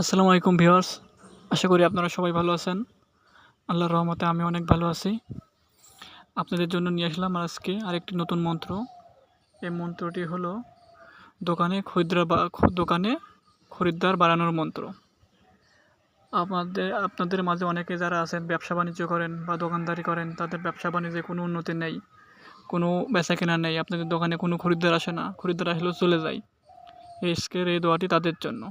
আসসালামু আলাইকুম ভিউয়ার্স, আশা করি আপনারা সবাই ভালো আছেন। আল্লাহর রহমতে আমি অনেক ভালো আছি। আপনাদের জন্য নিয়ে আসলাম আজকে আরেকটি নতুন মন্ত্র। এই মন্ত্রটি হলো, দোকানে খরিদ্দার বা দোকানে খরিদ্দার বাড়ানোর মন্ত্র। আমাদের আপনাদের মাঝে অনেকে যারা আছেন, ব্যবসা বাণিজ্য করেন বা দোকানদারি করেন, তাদের ব্যবসা বাণিজ্যে কোনো উন্নতি নেই, কোনো বেচা কেনা নেই, আপনাদের দোকানে কোনো খরিদ্দার আসে না, খরিদ্দার আসলেও চলে যায়। এই স্কের এই দোয়াটি তাদের জন্য।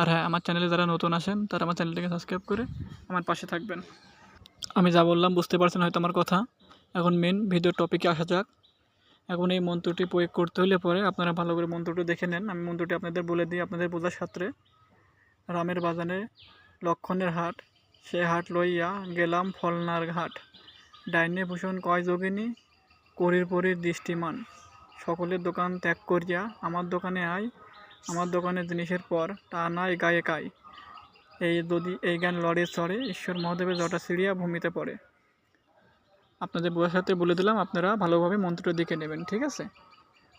আর হ্যাঁ আমার চ্যানেলে যারা নতুন আসেন তারা আমার চ্যানেলটাকে সাবস্ক্রাইব করে আমার পাশে থাকবেন। আমি যা বললাম বুঝতে পারছেন হয়তো আমার কথা। এখন মেন ভিডিওর টপিকে আসা যাক। এখন এই মন্ত্রটি প্রয়োগ করতে হলে পরে আপনারা ভালো করে মন্ত্রটি দেখে নেন। আমি মন্ত্রটি আপনাদের বলে দিই, আপনাদের বোঝার সাথে। রামের বাজানে লক্ষণের হাট, সে হাট লইয়া গেলাম ফলনার ঘাট। ডাইনে ভূষণ কয় যোগিনী? করির পরির দৃষ্টিমান। সকলের দোকান ত্যাগ করিয়া আমার দোকানে আয়। আমার দোকানের জিনিসের পর তা নাই গায়ে কাই। এই যদি এই গান লড়ে চড়ে, ঈশ্বর মহাদেবের জটা সিঁড়িয়া ভূমিতে পড়ে। আপনাদের বউয়ের সাথে বলে দিলাম, আপনারা ভালোভাবে মন্ত্রটা দেখে নেবেন, ঠিক আছে?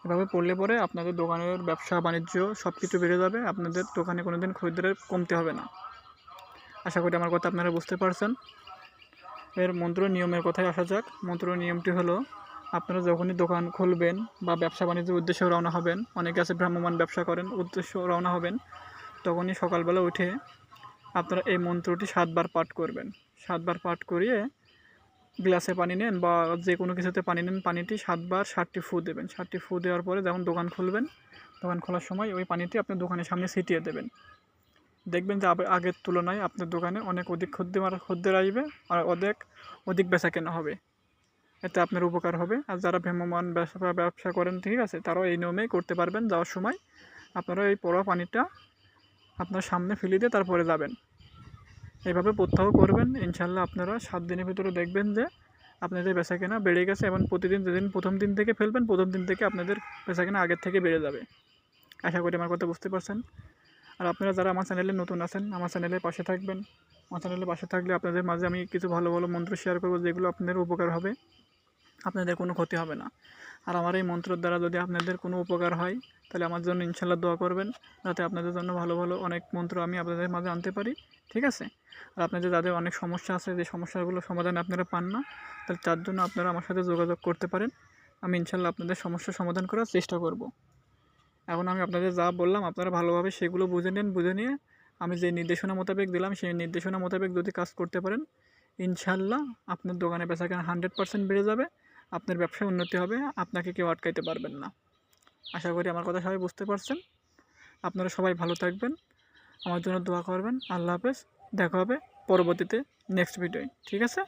এভাবে পড়লে পরে আপনাদের দোকানের ব্যবসা, বাণিজ্য সব কিছু বেড়ে যাবে, আপনাদের দোকানে কোনো দিন খরিদ্দারের কমতে হবে না। আশা করি আমার কথা আপনারা বুঝতে পারছেন। এর মন্ত্র নিয়মের কথায় আসা যাক। মন্ত্র নিয়মটি হলো আপনারা যখনই দোকান খুলবেন বা ব্যবসা বাণিজ্যের উদ্দেশ্যে রওনা হবেন, অনেকে আছে ভ্রাম্যমান ব্যবসা করেন, উদ্দেশ্য রওনা হবেন, তখনই সকালবেলা উঠে আপনারা এই মন্ত্রটি সাতবার পাঠ করবেন। সাতবার পাঠ করিয়ে গ্লাসে পানি নেন বা যে কোনো কিছুতে পানি নেন, পানিটি সাতবার ষাটটি ফু দেবেন। ষাটটি ফু দেওয়ার পরে যখন দোকান খুলবেন, দোকান খোলার সময় ওই পানিটি আপনি দোকানের সামনে ছিটিয়ে দেবেন। দেখবেন যে আগের তুলনায় আপনার দোকানে অনেক অধিক খদ্দের খদ্দের আসবে আর অনেক অধিক বেচা কেনা হবে। এতে আপনার উপকার হবে। আর যারা ভ্রাম্যমান ব্যবসা ব্যবসা করেন, ঠিক আছে, তারাও এই নিয়মেই করতে পারবেন। যাওয়ার সময় আপনারা এই পড়া পানিটা আপনার সামনে ফেলে দিয়ে তারপরে যাবেন। এভাবে প্রত্যাহ করবেন। ইনশাল্লাহ আপনারা সাত দিনের ভিতরে দেখবেন যে আপনাদের বেচা কেনা বেড়ে গেছে এবং প্রতিদিন যেদিন প্রথম দিন থেকে ফেলবেন, প্রথম দিন থেকে আপনাদের বেচা কেনা আগের থেকে বেড়ে যাবে। আশা করি আমার কথা বুঝতে পারছেন। আর আপনারা যারা আমার চ্যানেলে নতুন আছেন, আমার চ্যানেলের পাশে থাকবেন। আমার চ্যানেলের পাশে থাকলে আপনাদের মাঝে আমি কিছু ভালো ভালো মন্ত্র শেয়ার করব, যেগুলো আপনাদের উপকার হবে। আপনাদের কোনো ক্ষতি হবে না। আর আমার এই মন্ত্রের দ্বারা যদি আপনাদের কোনো উপকার হয়, তাহলে আমার জন্য ইনশাল্লাহ দোয়া করবেন, যাতে আপনাদের জন্য ভালো ভালো অনেক মন্ত্র আমি আপনাদের মাঝে আনতে পারি, ঠিক আছে? আর আপনাদের যাদের অনেক সমস্যা আছে, যে সমস্যাগুলো সমাধান আপনারা পান না, তাহলে তার জন্য আপনারা আমার সাথে যোগাযোগ করতে পারেন। আমি ইনশাল্লাহ আপনাদের সমস্যার সমাধান করার চেষ্টা করব। এখন আমি আপনাদের যা বললাম, আপনারা ভালোভাবে সেগুলো বুঝে নেন, বুঝে নিয়ে আমি যে নির্দেশনা মোতাবেক দিলাম, সেই নির্দেশনা মোতাবেক যদি কাজ করতে পারেন ইনশাল্লাহ আপনার দোকানে বেচা কেনা হান্ড্রেড পার্সেন্ট বেড়ে যাবে। আপনার ব্যবসায় উন্নতি হবে, আপনাকে কেউ আটকাইতে পারবেন না। আশা করি আমার কথা সবাই বুঝতে পারছেন। আপনারা সবাই ভালো থাকবেন। আমার জন্য দোয়া করবেন। আল্লাহ হাফেজ। দেখা হবে পরবর্তীতে নেক্সট ভিডিওয় ঠিক আছে?